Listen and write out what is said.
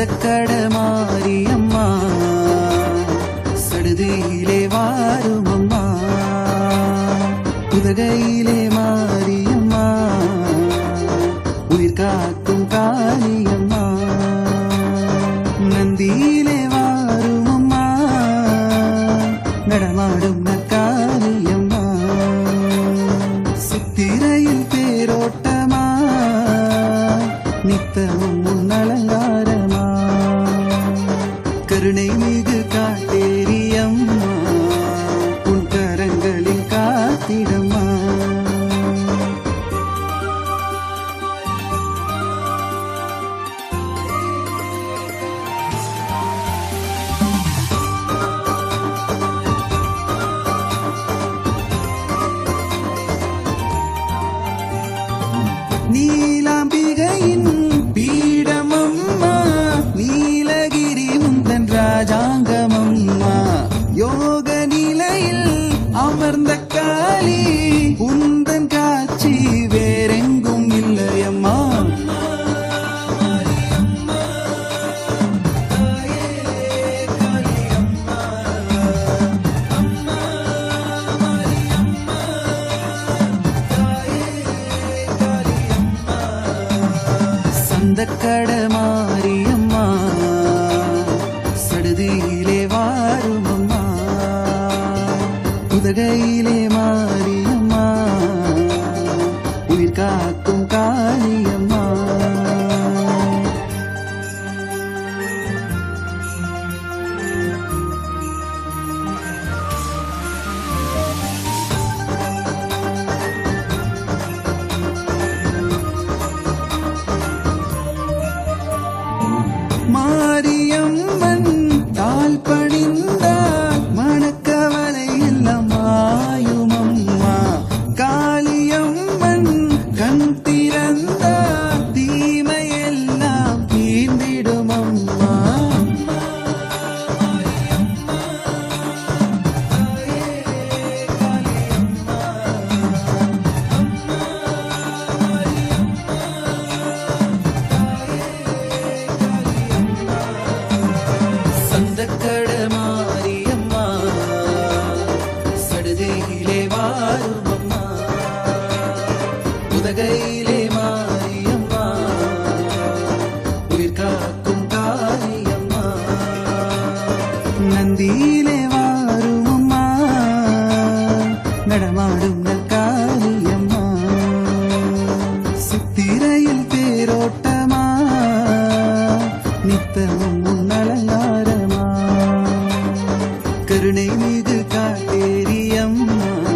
ചന്തക്കടമാരിയമ്മ സടുതിയിലെ വാരുമമ്മ. ഉതകയിലെ മാരിയമ്മ. ഉയിർ കാക്കും കാലിയമ്മ. നന്ദിയിലെ വാരുമമ്മ. നടമാടുന്ന കാലിയമ്മ സുത്തിരയിൽ പേരോട്ടമാ നിത്തവും நீலாம்பிகையின் வந்த கடமாரியம்மா சடுதியிலே வாருமம்மா. உதகையிலே மாரியம்மா. உயிர் காக்கும் காளியம் my மாறுமம்மா. உதகையிலே மாரியம்மா. உயிர் காக்கும் காரியம்மா. நந்தியிலே வாருமம்மா. நடமாடும் நற்காரியம்மா. சித்திரையில் தேரோட்டமா. நித்தமும் உன்னலங்காரமா. கருணை மீது காட்டேரியம்மா.